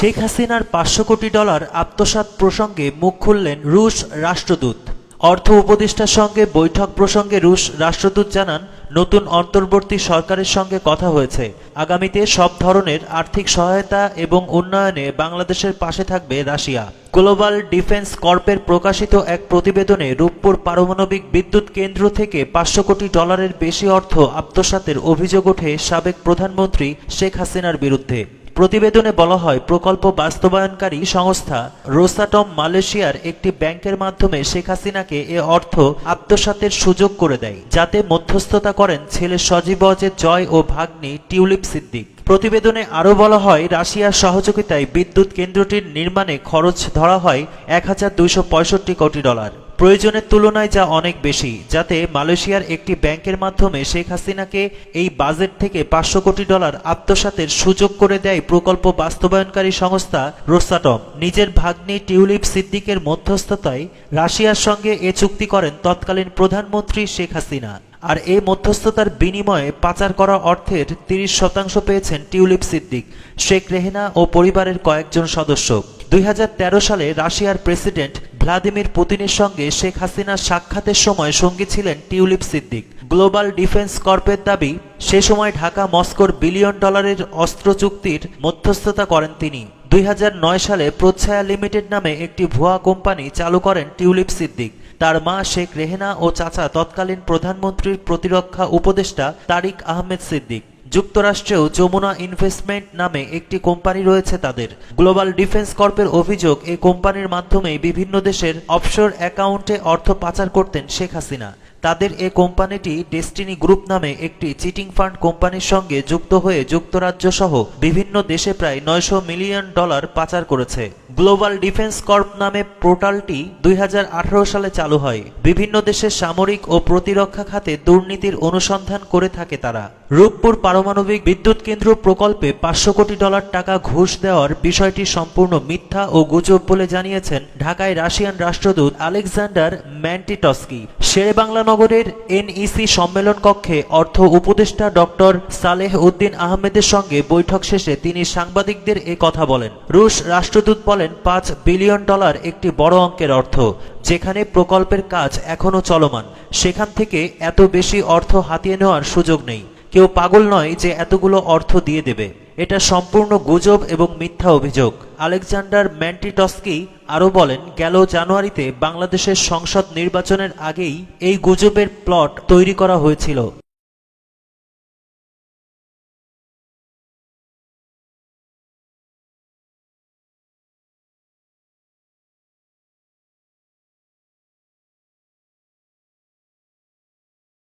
শেখ হাসিনার পাঁচশো কোটি ডলার আত্মসাৎ প্রসঙ্গে মুখ খুললেন রুশ রাষ্ট্রদূত। অর্থ উপদেষ্টার সঙ্গে বৈঠক প্রসঙ্গে রুশ রাষ্ট্রদূত জানান, নতুন অন্তর্বর্তী সরকারের সঙ্গে কথা হয়েছে। আগামীতে সব ধরনের আর্থিক সহায়তা এবং উন্নয়নে বাংলাদেশের পাশে থাকবে রাশিয়া। গ্লোবাল ডিফেন্স কর্পের প্রকাশিত এক প্রতিবেদনে রূপপুর পারমাণবিক বিদ্যুৎ কেন্দ্র থেকে পাঁচশো কোটি ডলারের বেশি অর্থ আত্মসাতের অভিযোগ ওঠে সাবেক প্রধানমন্ত্রী শেখ হাসিনার বিরুদ্ধে। প্রতিবেদনে বলা হয়, প্রকল্প বাস্তবায়নকারী সংস্থা রোসাটম মালয়েশিয়ার একটি ব্যাংকের মাধ্যমে শেখ হাসিনাকে এ অর্থ আত্মসাতের সুযোগ করে দেয়, যাতে মধ্যস্থতা করেন ছেলে সজীব অজের জয় ও ভাগ্নি টিউলিপ সিদ্দিক। প্রতিবেদনে আরও বলা হয়, রাশিয়ার সহযোগিতায় বিদ্যুৎ কেন্দ্রটির নির্মাণে খরচ ধরা হয় এক হাজার দুইশো পঁয়ষট্টি কোটি ডলার। প্রয়োজনের তুলনায় যা অনেক বেশি, যাতে মালয়েশিয়ার একটি ব্যাংকের মাধ্যমে শেখ হাসিনাকে এই বাজেট থেকে পাঁচশো কোটি ডলার আত্মসাতের সুযোগ করে দেয় প্রকল্প বাস্তবায়নকারী সংস্থা রোসাটম নিজের ভাগ্নি টিউলিপ সিদ্দিকের মধ্যস্থতায় রাশিয়ার সঙ্গে এ চুক্তি করেন তৎকালীন প্রধানমন্ত্রী শেখ হাসিনা। আর এই মধ্যস্থতার বিনিময়ে পাচার করা অর্থের তিরিশ শতাংশ পেয়েছেন টিউলিপ সিদ্দিক, শেখ রেহেনা ও পরিবারের কয়েকজন সদস্য। দুই হাজার তেরো সালে রাশিয়ার প্রেসিডেন্ট ভ্লাদিমির পুতিনের সঙ্গে শেখ হাসিনার সাক্ষাতের সময় সঙ্গী ছিলেন টিউলিপ সিদ্দিক। গ্লোবাল ডিফেন্স কর্পের দাবি, সে সময় ঢাকা মস্কোর বিলিয়ন ডলারের অস্ত্র চুক্তির মধ্যস্থতা করেন তিনি। দুই হাজার নয় সালে প্রচ্ছায়া লিমিটেড নামে একটি ভুয়া কোম্পানি চালু করেন টিউলিপ সিদ্দিক। তার মা শেখ রেহেনা ও চাচা তৎকালীন প্রধানমন্ত্রীর প্রতিরক্ষা উপদেষ্টা তারিক আহমেদ সিদ্দিক। যুক্তরাষ্ট্রেও যমুনা ইনভেস্টমেন্ট নামে একটি কোম্পানি রয়েছে তাদের। গ্লোবাল ডিফেন্স কর্পের অভিযোগ এই কোম্পানির মাধ্যমে বিভিন্ন দেশের অফশোর অ্যাকাউন্টে অর্থ পাচার করতেন শেখ হাসিনা। তাদের এ কোম্পানিটি ডেস্টিনি গ্রুপ নামে একটি চিটিং ফান্ড কোম্পানির সঙ্গে যুক্ত হয়ে যুক্তরাজ্য সহ বিভিন্ন দেশে প্রায় নয়শো মিলিয়ন ডলার পাচার করেছে। গ্লোবাল ডিফেন্স কর্প নামে পোর্টালটি দুই হাজার আঠারো সালে চালু হয়। বিভিন্ন দেশের সামরিক ও প্রতিরক্ষা খাতে দুর্নীতির অনুসন্ধান করে থাকে তারা। রূপপুর পারমাণবিক বিদ্যুৎ কেন্দ্র প্রকল্পে পাঁচশো কোটি ডলার টাকা ঘুষ দেওয়ার বিষয়টি সম্পূর্ণ মিথ্যা ও গুজব বলে জানিয়েছেন ঢাকায় রাশিয়ান রাষ্ট্রদূত আলেকজান্ডার ম্যান্টিটস্কি। শেরে বাংলা নগরের এনইসি সম্মেলন কক্ষে অর্থ উপদেষ্টা ডক্টর সালেহ উদ্দিন আহমেদের সঙ্গে বৈঠক শেষে তিনি সাংবাদিকদের এ কথা বলেন। রুশ রাষ্ট্রদূত বলেন, পাঁচ বিলিয়ন ডলার একটি বড় অঙ্কের অর্থ, যেখানে প্রকল্পের কাজ এখনও চলমান। সেখান থেকে এত বেশি অর্থ হাতিয়ে নেওয়ার সুযোগ নেই। কেউ পাগল নয় যে এতগুলো অর্থ দিয়ে দেবে। এটা সম্পূর্ণ গুজব এবং মিথ্যা অভিযোগ। আলেকজান্ডার ম্যান্টিটস্কি আরও বলেন, গেল জানুয়ারিতে বাংলাদেশের সংসদ নির্বাচনের আগেই এই গুজবের প্লট তৈরি করা হয়েছিল।